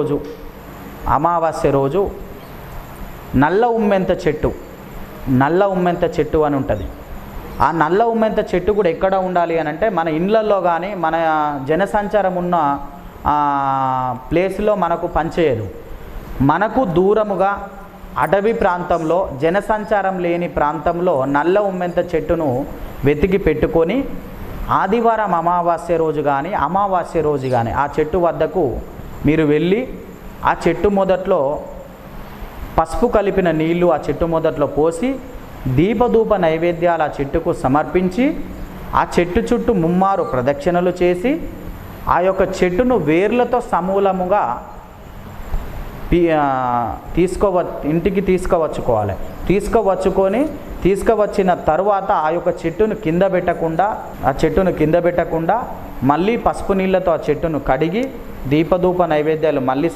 రోజు అమావాస్య రోజు నల్ల ఉమ్మెంత చెట్టు నల్ల ఉమ్మెంత చెట్టు అని ఉంటుంది. ఆ నల్ల ఉమ్మెంత చెట్టు కూడా ఎక్కడ ఉండాలి అని అంటే మన ఇండ్లల్లో కానీ మన జనసంచారం ఉన్న ప్లేస్లో మనకు పనిచేయదు. మనకు దూరముగా అటవీ ప్రాంతంలో జనసంచారం లేని ప్రాంతంలో నల్ల ఉమ్మెంత చెట్టును వెతికి పెట్టుకొని ఆదివారం అమావాస్య రోజు కానీ అమావాస్య రోజు కానీ ఆ చెట్టు వద్దకు మీరు వెళ్ళి ఆ చెట్టు మొదట్లో పసుపు కలిపిన నీళ్ళు ఆ చెట్టు మొదట్లో పోసి దీపధూప నైవేద్యాలు ఆ చెట్టుకు సమర్పించి ఆ చెట్టు చుట్టూ ముమ్మారు ప్రదక్షిణలు చేసి ఆ యొక్క చెట్టును వేర్లతో సమూలముగా తీసుకోవ ఇంటికి తీసుకువచ్చుకోవాలి. తీసుకువచ్చుకొని తీసుకువచ్చిన తర్వాత ఆ యొక్క చెట్టును కింద పెట్టకుండా ఆ చెట్టును కింద పెట్టకుండా మళ్ళీ పసుపు నీళ్ళతో ఆ చెట్టును కడిగి దీపధూప నైవేద్యాలు మళ్ళీ